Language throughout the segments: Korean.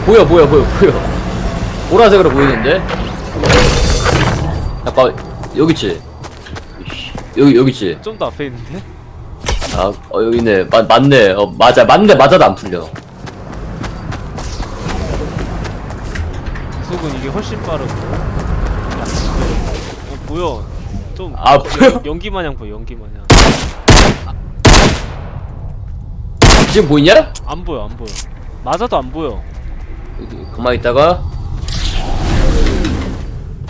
어, 보여 보여 보여 보여 보라색으로 보이는데 잠깐 여기 있지 이씨, 여기 여기 있지 좀 더 앞에 있는데? 아 어, 여기 있네 맞, 맞네 어 맞아 맞네 맞아도 안 풀려 속은 이게 훨씬 빠르고. 어, 보여. 좀. 아, 보여? 연기 마냥 보여, 연기 마냥. 지금 보이냐? 안 보여, 안 보여. 맞아도 안 보여. 여기 가만히 있다가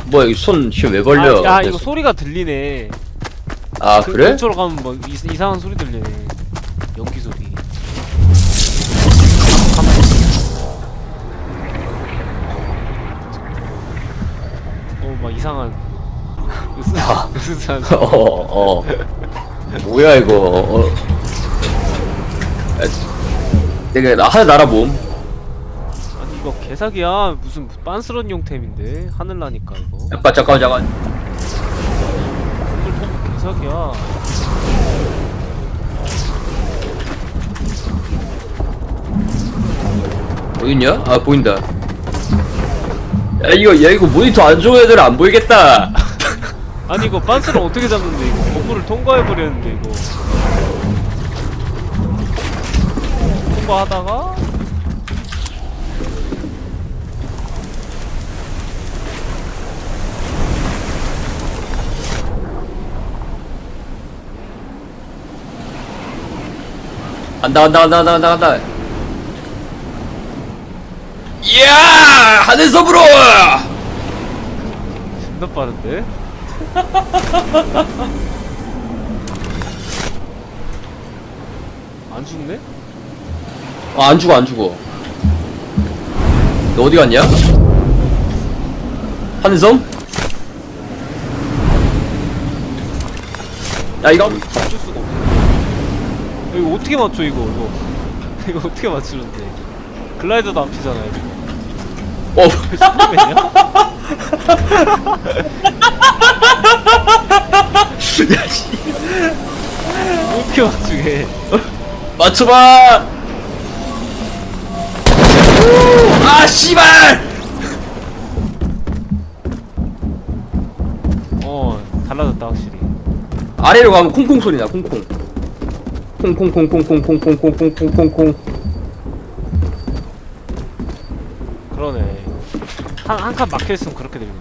뭐야 여기 손 지금 왜 벌려 아, 야, 내 이거 손. 소리가 들리네. 아 그 그래? 근처로 가면 뭐 이, 이상한 소리 들리네. 연기 소리. 어, 막 이상한. 으스스한 소리. 어어 어. 뭐야 이거 어. 야, 내가 나 하나 날아봄 아니 이거 개사기야. 무슨 빤스런 용템인데. 하늘 나니까 이거. 잠깐 잠깐 잠깐 이걸 보면 개사기야. 어딨냐? 아 보인다. 야 이거 야 이거 모니터 안 좋은 애들은 안 보이겠다. 아니 이거 빤스런 어떻게 잡는데? 이거 건물을 통과해 버렸는데 이거. 통과하다가 간다 간다 간다 간다 간다 간다 이야 하늘서 불어 존나 빠른데 안 죽네? 아, 안 죽어 안 죽어 너 어디 갔냐? 하늘섬? 야 이거 수가 이거 어떻게 맞춰 이거? 이거. 이거 어떻게 맞추는데? 글라이더도 안 피잖아 이거 어. 슈퍼맨이야? 야, 씨. 어떻게 맞추게? 맞춰봐. 아 씨발! 어 달라졌다 확실히. 아래로 가면 콩콩 소리 나 콩콩 콩콩콩콩콩콩콩콩콩콩콩콩 그러네 한 한 칸 막혀있으면 그렇게 들리네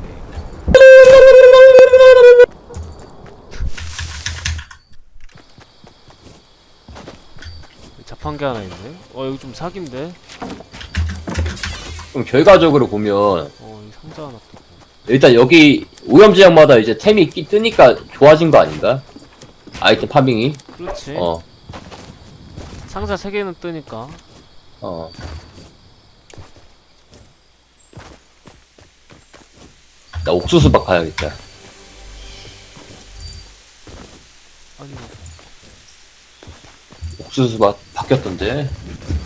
자판기 하나 있네? 어 여기 좀 사기인데? 그럼 결과적으로 보면 어 이 상자 하나 또 일단 여기 오염지역마다 이제 템이 끼 뜨니까 좋아진 거 아닌가? 아이템 파밍이? 그렇지. 어 상자 3개는 뜨니까 어. 나 옥수수박 가야겠다. 아니 옥수수박 바뀌었던데?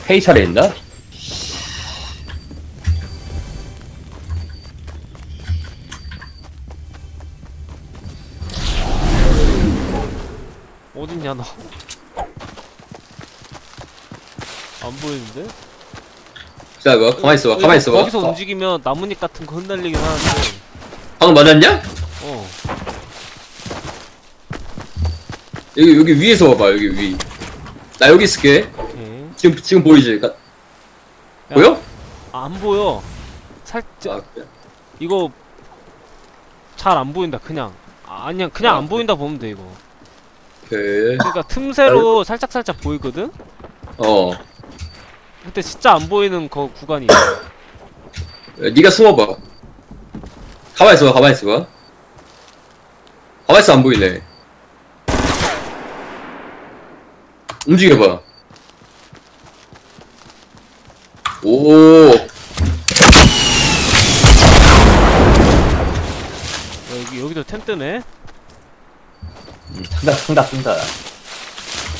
페이차례 했나? 어딨냐 너 안 보이는데? 자, 뭐, 가만히 있어봐, 가만히 있어봐. 거기서 움직이면 나뭇잎 같은 거 흩날리긴 하는데 방금 맞았냐? 어 여기, 여기 위에서 봐봐, 여기 위. 나 여기 있을게. 오케이 지금, 지금 보이지? 가, 야, 보여? 아, 안 보여 살짝 아, 그래. 이거 잘 안 보인다 그냥 아, 아니야 그냥 아, 안 보인다 보면 돼 이거 오케이. 그러니까 틈새로 살짝 살짝 보이거든 어. 근데 진짜 안 보이는 거 구간이 야, 니가 숨어봐. 가만히 있어봐, 가만히 있어봐. 가만히 있어, 안 보이네. 움직여봐. 오, 야, 여기 여기도 템 뜨네 음, 튼다, 튼다, 튼다.